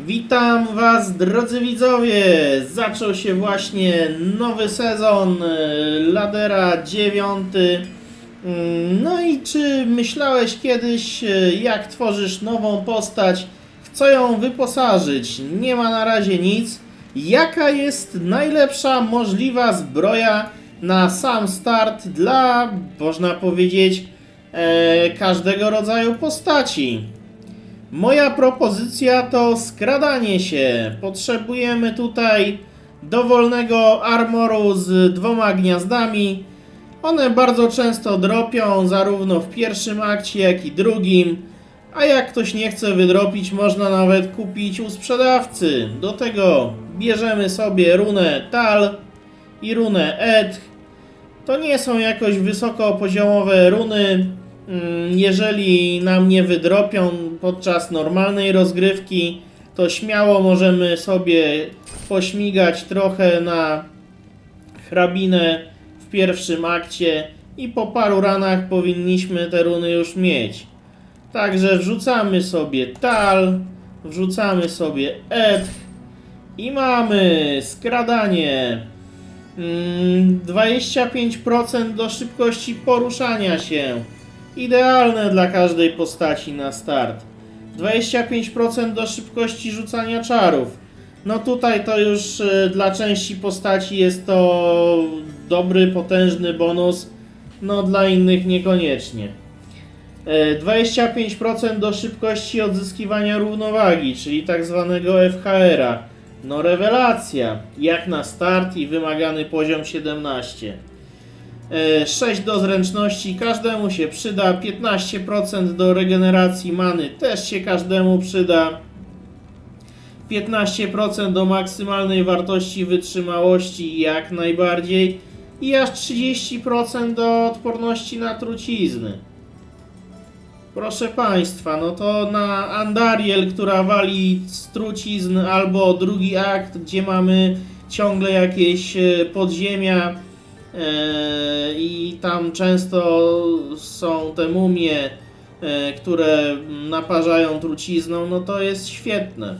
Witam Was, drodzy widzowie! Zaczął się właśnie nowy sezon e, Ladera 9. Mm, No i czy myślałeś kiedyś, e, jak tworzysz nową postać, w co ją wyposażyć? Nie ma na razie nic. Jaka jest najlepsza możliwa zbroja na sam start dla, można powiedzieć, e, każdego rodzaju postaci? Moja propozycja to skradanie się. Potrzebujemy tutaj dowolnego armoru z dwoma gniazdami. One bardzo często dropią, zarówno w pierwszym akcie, jak i drugim. A jak ktoś nie chce wydropić, można nawet kupić u sprzedawcy. Do tego bierzemy sobie runę Tal i runę Ed. To nie są jakoś wysokopoziomowe runy. Mm, Jeżeli nam nie wydropią podczas normalnej rozgrywki, to śmiało możemy sobie pośmigać trochę na hrabinę w pierwszym akcie i po paru ranach powinniśmy te runy już mieć. Także wrzucamy sobie tal, wrzucamy sobie ed i mamy skradanie. Mm, 25% do szybkości poruszania się. Idealne dla każdej postaci na start. 25% do szybkości rzucania czarów. No tutaj to już y, dla części postaci jest to dobry, potężny bonus. No dla innych niekoniecznie. E, 25% do szybkości odzyskiwania równowagi, czyli tak zwanego FHR-a. No rewelacja, jak na start i wymagany poziom 17. E, 6 do zręczności każdemu się przyda, 15% do regeneracji many też się każdemu przyda. 15% do maksymalnej wartości wytrzymałości jak najbardziej i aż 30% do odporności na trucizny. Proszę Państwa, no to na Andariel, która wali z trucizn, albo drugi akt, gdzie mamy ciągle jakieś e, podziemia e, i tam często są te mumie, e, które naparzają trucizną, no to jest świetne.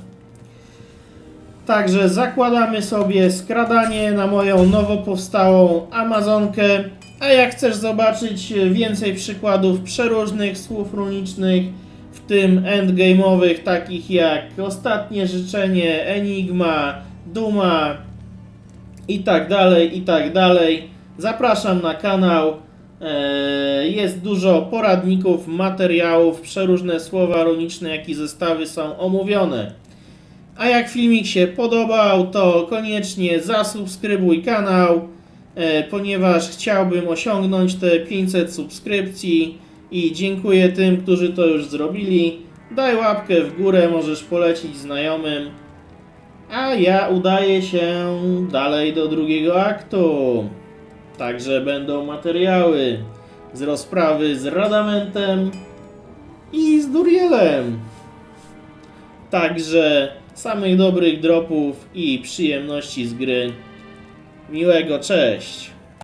Także zakładamy sobie skradanie na moją nowo powstałą Amazonkę. A jak chcesz zobaczyć więcej przykładów przeróżnych słów runicznych, w tym endgame'owych, takich jak Ostatnie Życzenie, Enigma, Duma i tak dalej, i tak dalej, zapraszam na kanał. Eee, Jest dużo poradników, materiałów, przeróżne słowa runiczne, jak i zestawy są omówione. A jak filmik się podobał, to koniecznie zasubskrybuj kanał, e, ponieważ chciałbym osiągnąć te 500 subskrypcji i dziękuję tym, którzy to już zrobili. Daj łapkę w górę, możesz polecić znajomym. A ja udaję się dalej do drugiego aktu. Także będą materiały z rozprawy z Radamentem i z Durielem. Także samych dobrych dropów i przyjemności z gry. Miłego, cześć!